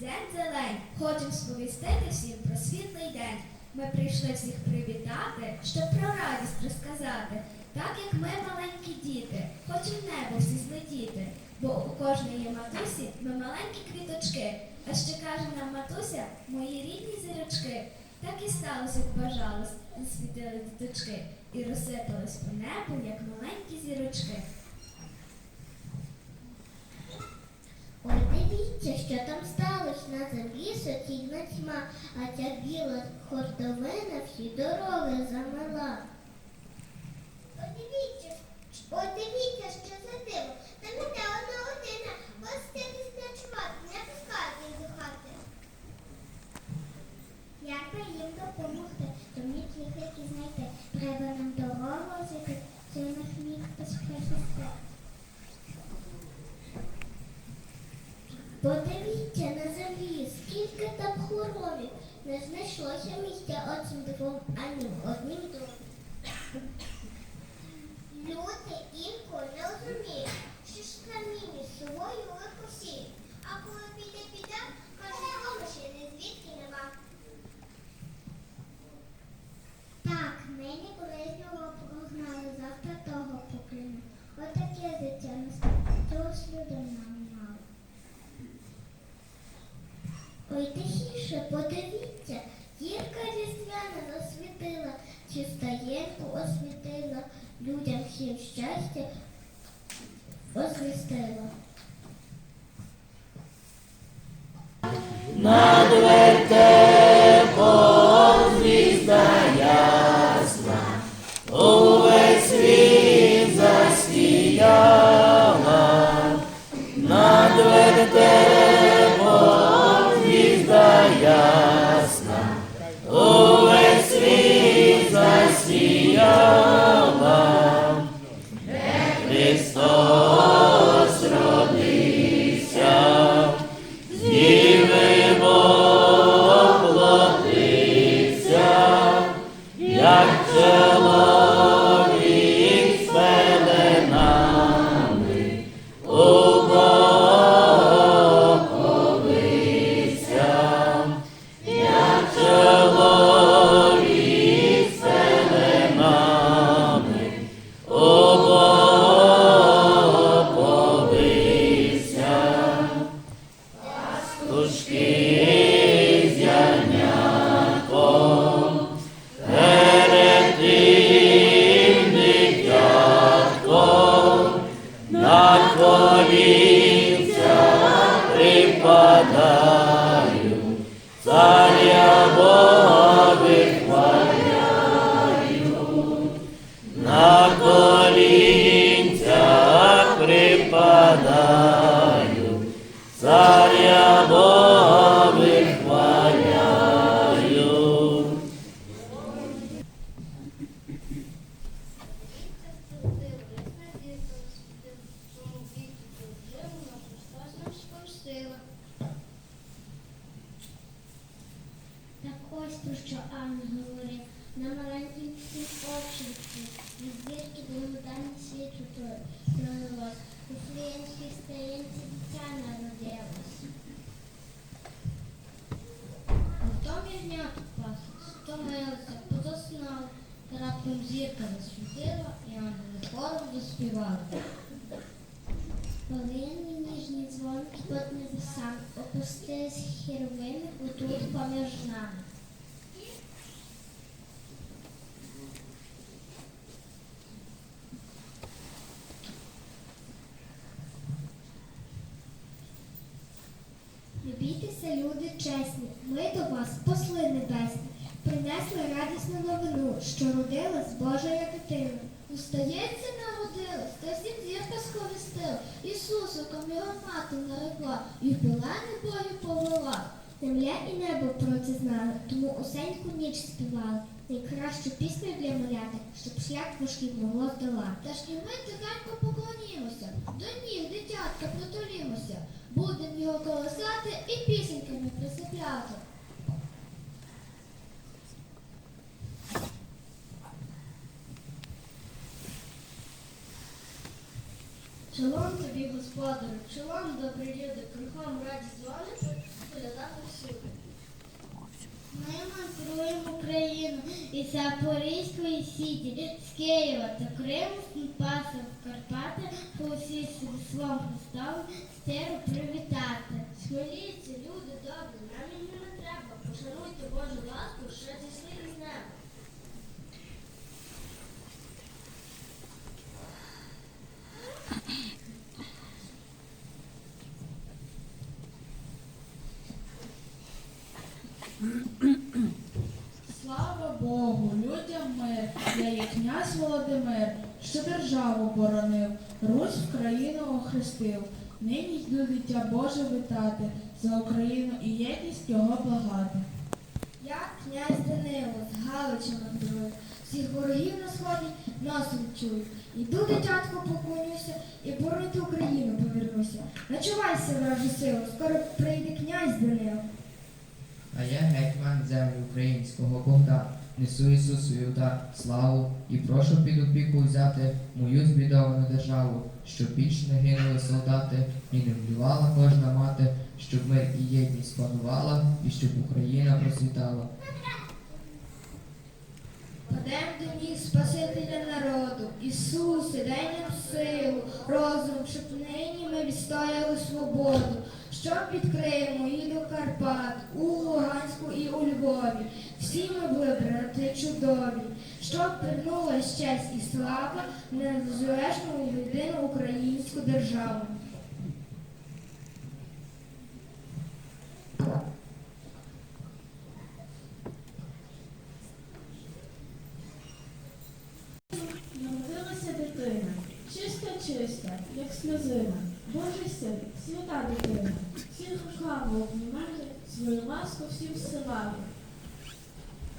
дзень зелень, хочемо сповістити всім про світлий день. Ми прийшли всіх привітати, щоб про радість розказати, так як ми маленькі діти, в небо всі злетіти, бо у кожної матусі ми маленькі квіточки. А ще каже нам матуся, мої рідні зірочки. Так і сталося, як бажалось, засвітили діточки і розсипались по небу, як маленькі зірочки. Ой, дивіться, що там сталося на землі суцільна тьма, а ця біла хортовина всі дороги замила. Ой, дивіться, ой, дивіться, що за диво. Там іде одна година, гоститись ночувати, не пускати їх до хати. Як то мені тільки знайти. Треба нам дорогу зайти, це. Подивіться на землі, скільки. Не знайшлося місця оцим двом ані однім другим. Люди інколи не розуміють, що ж каміння з собою легкосі. А коли піде піде, каже, помощі не звідки нема. Так, нині колишнього прогнали, завтра того покину. Отаке життя нас цього слюду нам мало. Ой, тихіше, подивіться, гірка різдвяна засвітила, чистаєнку освітила, людям всім щастя возвістила. Так ось про що говорить. На маленькій общинці від зірки благодані світу пролилось. У Флієнській сторінці дитя народилось. Хто милився, хто заснав, та раптом зірка засвітила, і ангели хором заспівали. Полинні ніжні дзвонки під небесам, опустились херувими отут поміж нами. Не люди чесні, ми до вас, посли небесні, принесли радісну новину, що родилась Божа дитина. Устається народилась, та всім зірка сповістила, Ісусиком його мати нарекла, і в небою бою повела. Земля і небо про знали, тому усеньку ніч співали. Найкращу пісню для маляти, щоб шлях важкий могло здолати. Та ж і ми тихенько поклонімося, до ніг дитятка притулімося, будем його колосати і пісеньками присипляти. Шалом тобі, господарю, шалом, добрі люди, кругом раді звалиш, коляда святкуємо Україну і Запорізької сіті, з Києва та Криму, з в Карпати, по усій словом Христову стеру привітати. Сміліться, люди добрі, нам і не треба, пошануйте Божу ласку, що зійшли із неба. Слава Богу, людям мир, я є князь Володимир, що державу боронив, Русь в країну охрестив. Нині йду дитя Боже вітати, за Україну і єдність його благати. Я князь Данило з Галича мандрую, всіх ворогів на сході носом чую. Іду дитятко поклонюся і боронити Україну повернуся. Начувайся, вражу силу, скоро прийде князь Данило. А я гетьман землі українського Богда, несу Ісусові удар, славу і прошу під опіку взяти мою збідовану державу, щоб більш не гинули солдати, і не вбивала кожна мати, щоб мир і єдність панувала, і щоб Україна процвітала. Падем до ніг Спасителя народу, Ісусе, дай нам силу, розум, щоб нині ми відстояли свободу, щоб відкриємо і до Карпат, у Луганську і у Львові. Всі чудові, щоб вернулась честь і слава незалежну єдину українську державу. Народилася дитина, чиста, чиста, як сльозина, Божий син, свята дитина, всіх руками обнімає, свою ласку всім всилає.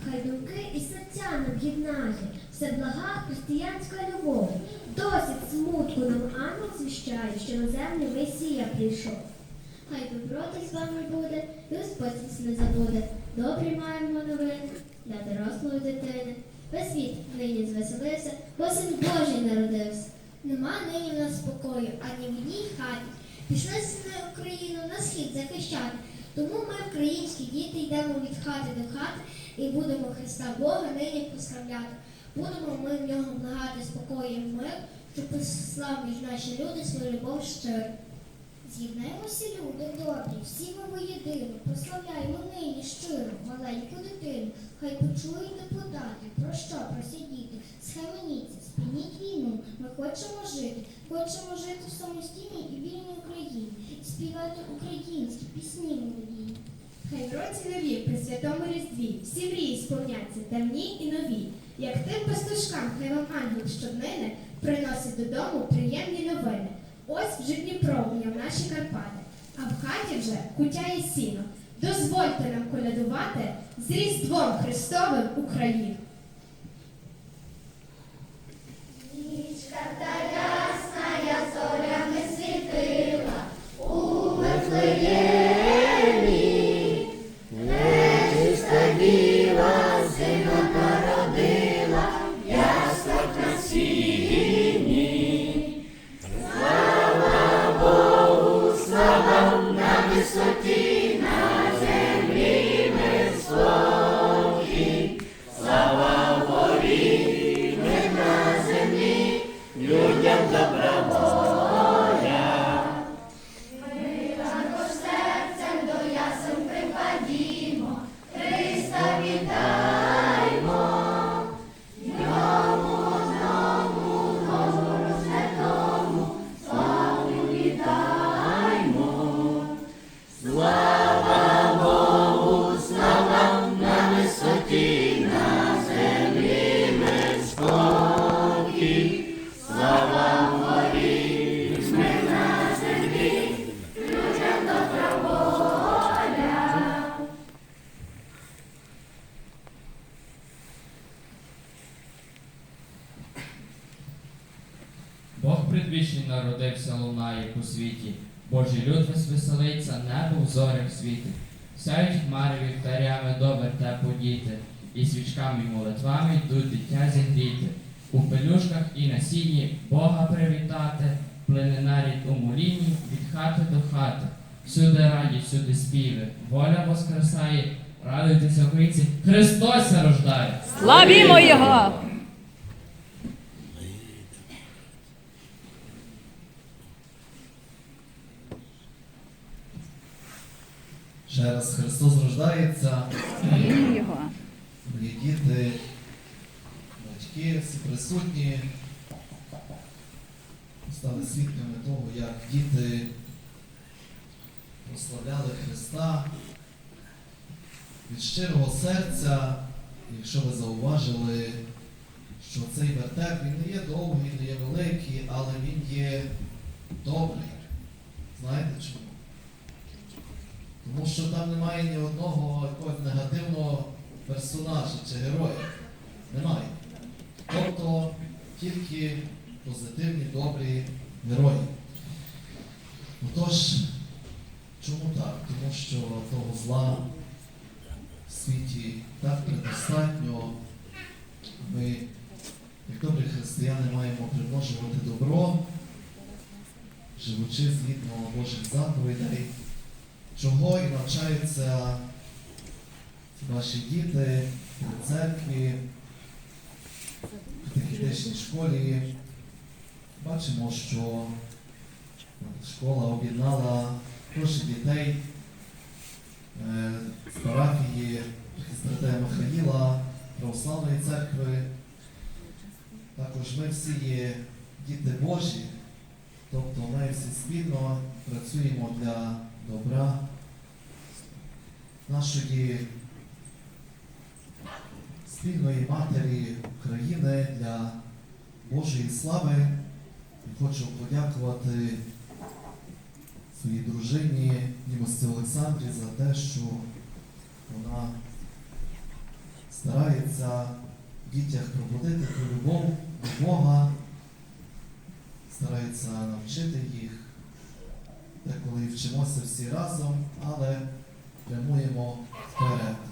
Хай думки і серця нам єднає, все блага християнська любов. Досить смутку нам ангел звіщає, що на землю Месія прийшов. Хай доброти з вами буде, і Господь нас не забуде. Добрі маємо новини для дорослої дитини. Весь світ нині звеселився, бо син Божий народився. Нема нині в нас спокою, ані в одній хаті. Пішли сини Україну на схід захищати. Тому ми, українські діти, йдемо від хати до хати і будемо Христа Бога нині прославляти. Будемо ми в нього благати спокоєм мир, щоб послав наші люди свою любов щиру. З'єднаємося, люди добрі, всі ми воєдино, прославляємо нині щиро, маленьку дитину. Хай почують депутати, про що просидіти, схаменіться, спиніть війну. Ми хочемо жити, хочемо жити в самостійній і вільній Україні, і співати українські пісні молоді. Хай в році нові при святому різдві всі мрії сповняться давні і нові. Як тим пастушкам, хай ангел щоднини приносить додому приємні новини. Ось вже Дніпро в наші Карпати, а в хаті вже кутяє сіно. Дозвольте нам колядувати з Різдвом Христовим Україну. Предвічний народився, лунає по світі. Божий люд веселиться, небо в зорях світить. Сяють хмари вівтарями до вертепу діти, і свічками й молитвами йдуть дитя зігріти. У пелюшках і на сіні Бога привітати, плине нарід у моліні від хати до хати. Всюди раді, всюди співи, воля воскресає, Радуйтеся, українці, Христос рождає! Славімо Його! Ще раз Христос рождається. Мої діти, батьки, всі присутні стали свідками того, як діти прославляли Христа від щирого серця. Якщо ви зауважили, що цей вертеп він не є довгий, не є великий, але він є добрий. Знаєте чому? Тому що там немає ні одного якогось негативного персонажа чи героя. Немає. Тобто тільки позитивні, добрі герої. Отож, чому так? Тому що того зла в світі так предостатньо. Ми, як добрі християни, маємо примножувати добро, живучи згідно Божих заповідей, чого і навчаються ваші діти в церкві, в катехітичній школі. Бачимо, що школа об'єднала гроші дітей е, з парафії Христратея Михаїла, Православної церкви. Також ми всі є діти Божі, тобто ми всі спільно працюємо для добра нашої спільної матері України для Божої слави. І хочу подякувати своїй дружині Німості Олександрі за те, що вона старається в дітях пробудити ту любов до Бога, старається навчити їх, деколи вчимося всі разом, але la muevo para